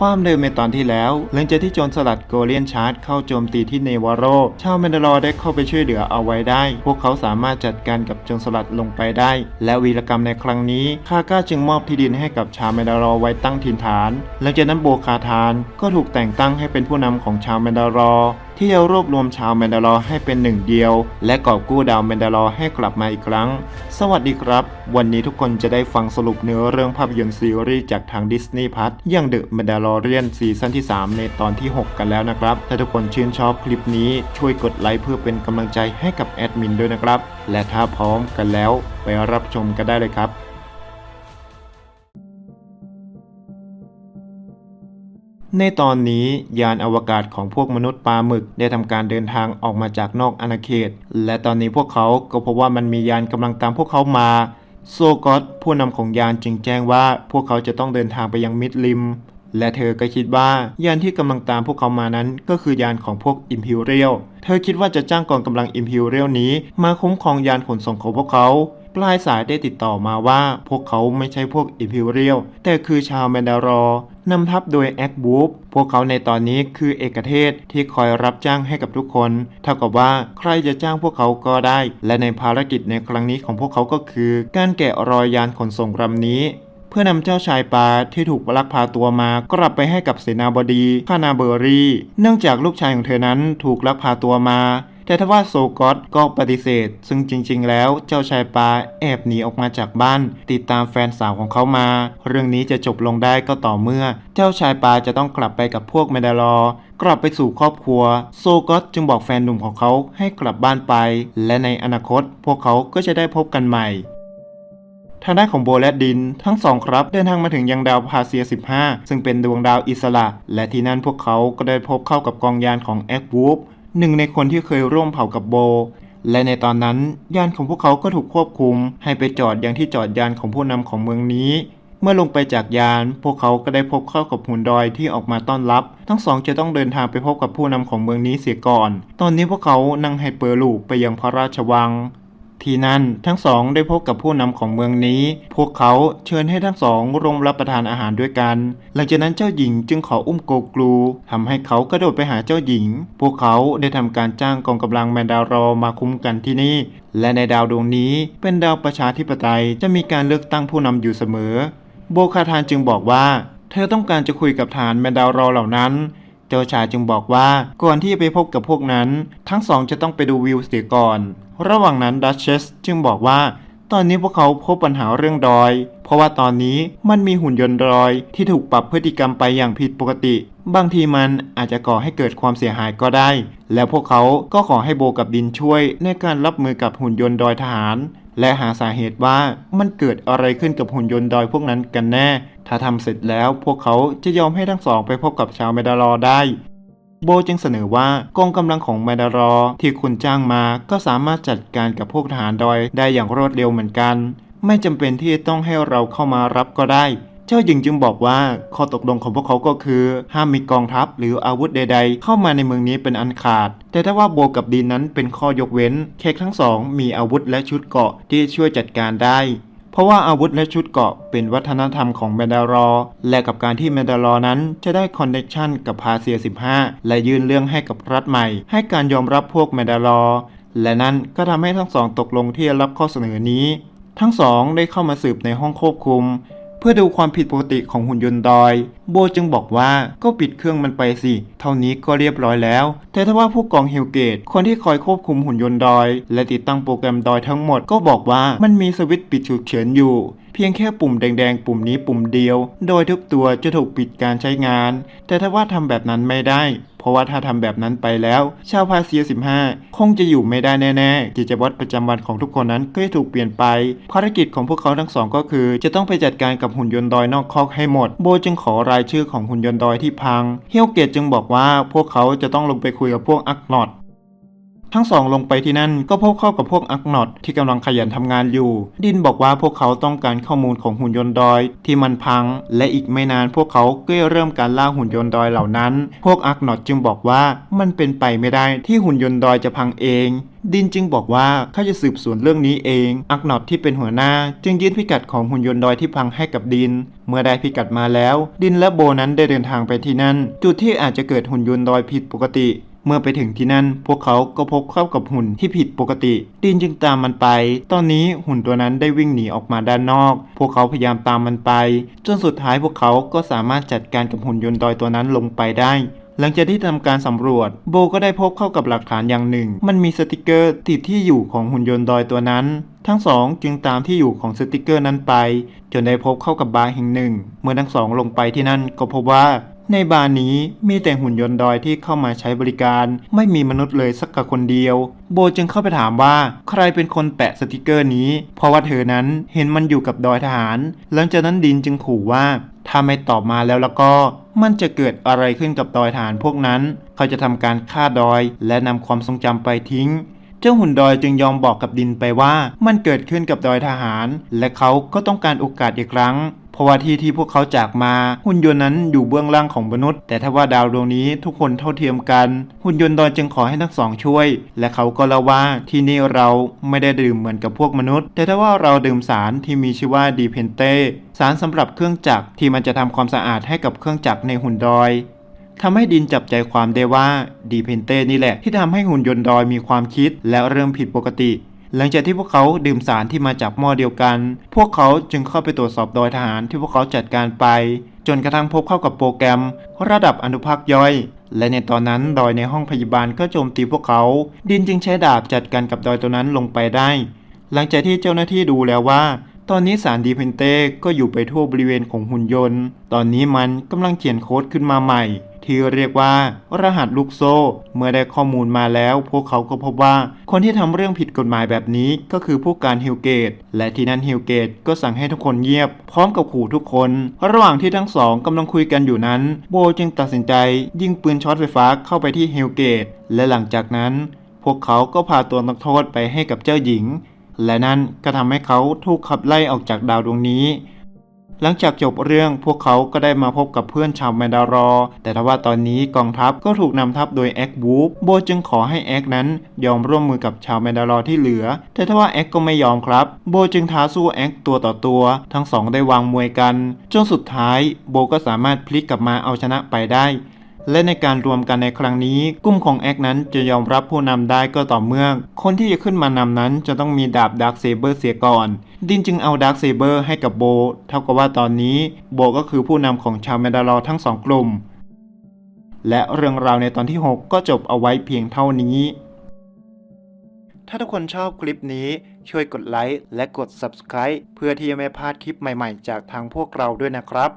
ความเดิมในตอนที่แล้ว หลังจากที่โจรสลัดโกเลียนชาร์ดเข้าโจมตีที่เนวาโรชาวแมนดาลอร์ได้เข้าไปช่วยเหลือเอาไว้ได้ พวกเขาสามารถจัดการกับโจรสลัดลงไปได้ และวีรกรรมในครั้งนี้คาก้าจึงมอบที่ดินให้กับชาวแมนดาลอร์ไว้ตั้งถิ่นฐาน หลังจากนั้นโบคาทานก็ถูกแต่งตั้งให้เป็นผู้นำของชาวแมนดาลอร์ที่จะรวบรวมชาวแมนดาลอให้เป็นหนึ่งเดียว และกอบกู้ดาวแมนดาลอให้กลับมาอีกครั้ง สวัสดีครับ วันนี้ทุกคนจะได้ฟังสรุปเนื้อเรื่องภาพยนตร์ซีรีส์จากทางดิสนีย์พัทอย่าง The Mandalorian ซีซั่นที่ 3 ในตอนที่ 6 กันแล้วนะครับ ถ้าทุกคนชื่นชอบคลิปนี้ช่วยกดไลค์เพื่อเป็นกำลังใจให้กับแอดมินด้วยนะครับ และถ้าพร้อมกันแล้ว ไปรับชมกันได้เลยครับ ในตอนนี้ยานอวกาศของพวกมนุษย์ปลาหมึกได้ทำการเดินทางออกมาจากนอกอาณาเขต และตอนนี้พวกเขาก็พบว่ามันมียานกำลังตามพวกเขามาโซกอตผู้นำของยานจึงแจ้งว่าพวกเขาจะต้องเดินทางไปยังมิดลิม และเธอก็คิดว่ายานที่กำลังตามพวกเขามานั้น ก็คือยานของพวกอิมพิวเรียลเธอคิดว่าจะจ้างกองกำลังอิมพิวเรียลนี้ มาคุ้มครองยานขนส่งของพวกเขาปลายสายได้ติดต่อมาว่าพวกเขาไม่ใช่พวกอิมพิวเรียลแต่คือชาวแมนดารอ นำทัพโดยแอคบูฟพวกเขาในตอนนี้คือเอกเทศที่คอยรับจ้างให้กับทุกคน เท่ากับว่าใครจะจ้างพวกเขาก็ได้ และในภารกิจในครั้งนี้ของพวกเขาก็คือ การแกะรอยยานขนส่งลำนี้ เพื่อนำเจ้าชายปลาที่ถูกลักพาตัวมากลับไปให้กับเสนาบดีคานาเบอรี่ เนื่องจากลูกชายของเธอนั้นถูกลักพาตัวมา แต่ทว่าโซกอตก็ปฏิเสธ ซึ่งจริง ๆ แล้วเจ้าชายปลาแอบหนีออกมาจากบ้าน ติดตามแฟนสาวของเขามา เรื่องนี้จะจบลงได้ก็ต่อเมื่อ เจ้าชายปลาจะต้องกลับไปกับพวกเมดาลอกลับไปสู่ครอบครัว โซกอตจึงบอกแฟนหนุ่มของเขาให้กลับบ้านไป และในอนาคต พวกเขาก็จะได้พบกันใหม่ทางด้านของโบและดิน ทั้งสองครับเดินทางมาถึงยังดาวพาเซีย 15 ซึ่งเป็นดวงดาวอิสระ และที่นั่นพวกเขาก็ได้พบเข้ากับกองยานของแอควูฟ หนึ่งในคนที่เคยร่วมเผ่ากับโบ และในตอนนั้นยานของพวกเขาก็ถูกควบคุม ให้ไปจอดยังที่จอดยานของผู้นำของเมืองนี้ เมื่อลงไปจากยาน พวกเขาก็ได้พบเข้ากับหุ่นดอยที่ออกมาต้อนรับ ทั้งสองจะต้องเดินทางไปพบกับผู้นำของเมืองนี้เสียก่อน ตอนนี้พวกเขานั่งไฮเปอร์ลูปไปยังพระราชวัง ที่นั่นทั้งสองได้พบกับผู้นำของเมืองนี้ พวกเขาเชิญให้ทั้งสองร่วมรับประทานอาหารด้วยกัน หลังจากนั้นเจ้าหญิงจึงขออุ้มโกกลูทำให้เขากระโดดไปหาเจ้าหญิง พวกเขาได้ทำการจ้างกองกำลังแมนดารอมาคุ้มกันที่นี่ และในดาวดวงนี้เป็นดาวประชาธิปไตยจะมีการเลือกตั้งผู้นำอยู่เสมอ โบคาทานจึงบอกว่า เธอต้องการจะคุยกับฐานแมนดารอเหล่านั้น จ้าชายจึงบอกว่าก่อนที่จะไปพบกับพวกนั้น ทั้งสองจะต้องไปดูวิวเสียก่อน ระหว่างนั้นดัชเชสจึงบอกว่า ตอนนี้พวกเขาพบปัญหาเรื่องดอย เพราะว่าตอนนี้มันมีหุ่นยนต์ดอยที่ถูกปรับพฤติกรรมไปอย่างผิดปกติ บางทีมันอาจจะก่อให้เกิดความเสียหายก็ได้ แล้วพวกเขาก็ขอให้โบกับดินช่วยในการรับมือกับหุ่นยนต์ดอยทหาร และหาสาเหตุว่ามันเกิดอะไรขึ้นกับหุ่นยนต์ดอยพวกนั้นกันแน่ ถ้าทำเสร็จแล้วพวกเขาจะยอมให้ทั้งสองไปพบกับชาวเมดารอได้โบจึงเสนอว่ากองกำลังของเมดารอที่คุณจ้างมาก็สามารถจัดการกับพวกทหารดอยได้อย่างรวดเร็วเหมือนกัน ไม่จำเป็นที่จะต้องให้เราเข้ามารับก็ได้ เจ้าหญิงจึงบอกว่าข้อตกลงของพวกเขาก็คือ ห้ามมีกองทัพหรืออาวุธใด ๆ เข้ามาในเมืองนี้เป็นอันขาด แต่ถ้าว่าโบกับดีนนั้นเป็นข้อยกเว้นแขกทั้งสองมีอาวุธและชุดเกราะที่ช่วยจัดการได้ เพราะว่าอาวุธและชุดเกราะเป็นวัฒนธรรมของแมดารอ และกับการที่แมดารอนั้นจะได้คอนเนคชันกับพาเซีย 15 และยื่นเรื่องให้กับรัฐใหม่ ให้การยอมรับพวกแมดารอ และนั่นก็ทำให้ทั้งสองตกลงที่จะรับข้อเสนอนี้ ทั้งสองได้เข้ามาสืบในห้องควบคุม พื่อดูความผิดปกติของหุ่นยนต์ดอยโบจึงบอกว่าก็ปิดเครื่องมันไปสิ เท่านี้ก็เรียบร้อยแล้ว แต่ถ้าว่าผู้กองเฮลเกต คนที่คอยควบคุมหุ่นยนต์ดอย และติดตั้งโปรแกรมดอยทั้งหมดก็บอกว่ามันมีสวิตช์ปิดฉุกเฉินอยู่ เพียงแค่ปุ่มแดงๆ ปุ่มนี้ปุ่มเดียว โดยทุกตัวจะถูกปิดการใช้งาน แต่ถ้าว่าทำแบบนั้นไม่ได้เพราะว่าถ้าทำแบบนั้นไปแล้ว ชาวพาเซีย 15 คงจะอยู่ไม่ได้แน่ๆ กิจวัตรประจำวันของทุกคนนั้นก็จะถูกเปลี่ยนไป ภารกิจของพวกเขาทั้งสองก็คือ จะต้องไปจัดการกับหุ่นยนต์ดอยนอกคอกให้หมด โบจึงขอราายชื่อของหุ่นยนต์ดอยที่พัง เฮียวเกตจึงบอกว่าพวกเขาจะต้องลงไปคุยกับพวกอักนอด ทั้งสองลงไปที่นั่นก็พบเข้ากับพวกอักนอตที่กำลังขยันทำงานอยู่ ดินบอกว่าพวกเขาต้องการข้อมูลของหุ่นยนต์ดอย ที่มันพัง และอีกไม่นานพวกเขาก็เริ่มการล่าหุ่นยนต์ดอยเหล่านั้น พวกอักนอตจึงบอกว่ามันเป็นไปไม่ได้ที่หุ่นยนต์ดอยจะพังเองดินจึงบอกว่าเขาจะสืบสวนเรื่องนี้เอง อักนอตที่เป็นหัวหน้า จึงยื่นพิกัดของหุ่นยนต์ดอยที่พังให้กับดิน เมื่อได้พิกัดมาแล้ว ดินและโบนั้นได้เดินทางไปที่นั่น จุดที่อาจจะเกิดหุ่นยนต์ดอยผิดปกติ เมื่อไปถึงที่นั่น พวกเขาก็พบเข้ากับหุ่นที่ผิดปกติดินจึงตามมันไป ตอนนี้หุ่นตัวนั้นได้วิ่งหนีออกมาด้านนอก พวกเขาพยายามตามมันไป จนสุดท้ายพวกเขาก็สามารถจัดการกับหุ่นยนต์ดอยตัวนั้นลงไปได้หลังจากที่ทำการสำรวจ โบก็ได้พบเข้ากับหลักฐานอย่างหนึ่ง มันมีสติกเกอร์ติดที่อยู่ของหุ่นยนต์ดอยตัวนั้น ทั้งสองจึงตามที่อยู่ของสติกเกอร์นั้นไป จนได้พบเข้ากับบาร์แห่งหนึ่ง เมื่อทั้งสองลงไปที่นั่นก็พบว่า ในบาร์นี้มีแต่หุ่นยนต์ดอยที่เข้ามาใช้บริการ ไม่มีมนุษย์เลยสักกคนเดียว โบจึงเข้าไปถามว่าใครเป็นคนแปะสติกเกอร์นี้ เพราะว่าเธอนั้นเห็นมันอยู่กับดอยทหาร หลังจากนั้นดินจึงขู่ว่าถ้าไม่ตอบมาแล้วแล้วก็มันจะเกิดอะไรขึ้นกับดอยทหารพวกนั้น เขาจะทำการฆ่าดอย และนำความทรงจำไปทิ้งเจ้าหุ่นดอยจึงยอมบอกกับดินไปว่ามันเกิดขึ้นกับดอยทหาร และเขาก็ต้องการโอกาสอีกครั้ง เพราะว่าที่ที่พวกเขาจากมาหุ่นยนต์นั้นอยู่เบื้องล่างของมนุษย์ แต่ถ้าว่าดาวดวงนี้ทุกคนเท่าเทียมกัน หุ่นยนต์ดอยจึงขอให้ทั้งสองช่วย และเขาก็เล่าว่าที่นี่เราไม่ได้ดื่มเหมือนกับพวกมนุษย์ แต่ถ้าว่าเราดื่มสารที่มีชื่อว่าดีเพนเตสารสำหรับเครื่องจักรที่มันจะทำความสะอาดให้กับเครื่องจักรในหุ่นดอยทำให้ดินจับใจความได้ว่าดีเพนเต้นี่แหละที่ทำให้หุ่นยนต์ดอยมีความคิดและเริ่มผิดปกติ หลังจากที่พวกเขาดื่มสารที่มาจากหม้อเดียวกัน พวกเขาจึงเข้าไปตรวจสอบดอยทหารที่พวกเขาจัดการไป จนกระทั่งพบเข้ากับโปรแกรม ระดับอนุภาคย่อย และในตอนนั้นดอยในห้องพยาบาลก็โจมตีพวกเขา ดินจึงใช้ดาบจัดการกับดอยตัวนั้นลงไปได้ หลังจากที่เจ้าหน้าที่ดูแล้วว่า ตอนนี้สารดีเพนเต้ก็อยู่ไปทั่วบริเวณของหุ่นยนต์ ตอนนี้มันกำลังเขียนโค้ดขึ้นมาใหม่ ที่เรียกว่า รหัสลูกโซ่ เมื่อได้ข้อมูลมาแล้ว พวกเขาก็พบว่า คนที่ทำเรื่องผิดกฎหมายแบบนี้ก็คือผู้การฮิลเกต และที่นั่นฮิลเกตก็สั่งให้ทุกคนเงียบ พร้อมกับขู่ทุกคน ระหว่างที่ทั้งสองกำลังคุยกันอยู่นั้น โบจึงตัดสินใจ ยิงปืนช็อตไฟฟ้าเข้าไปที่ฮิลเกต และหลังจากนั้น พวกเขาก็พาตัวนักโทษไปให้กับเจ้าหญิง และนั่นก็ทำให้เขาถูกขับไล่ออกจากดาวดวงนี้ หลังจากจบเรื่องพวกเขาก็ได้มาพบกับเพื่อนชาวแมนดารอ แต่ทว่าตอนนี้กองทัพก็ถูกนำทัพโดยแอ็กวูฟโบจึงขอให้แอ็กนั้นยอมร่วมมือกับชาวแมนดารอที่เหลือ แต่ทว่าแอ็กก็ไม่ยอมครับ โบจึงท้าสู้แอ็กตัวต่อตัว ทั้งสองได้วางมวยกัน จนสุดท้ายโบก็สามารถพลิกกลับมาเอาชนะไปได้ และในการรวมกันในครั้งนี้ กลุ่มของแอ็กนั้นจะยอมรับผู้นำได้ก็ต่อเมื่อ คนที่จะขึ้นมานำนั้นจะต้องมีดาบดาร์คเซเบอร์เสียก่อน ดินจึงเอาดาร์คเซเบอร์ให้กับโบ เท่ากับว่าตอนนี้โบก็คือผู้นำของชาวแมนดารอทั้งสองกลุ่ม และเรื่องราวในตอนที่ 6 ก็จบเอาไว้เพียงเท่านี้ ถ้าทุกคนชอบคลิปนี้ช่วยกดไลค์และกด Subscribe เพื่อที่จะไม่พลาดคลิปใหม่ๆ จากทางพวกเราด้วยนะครับ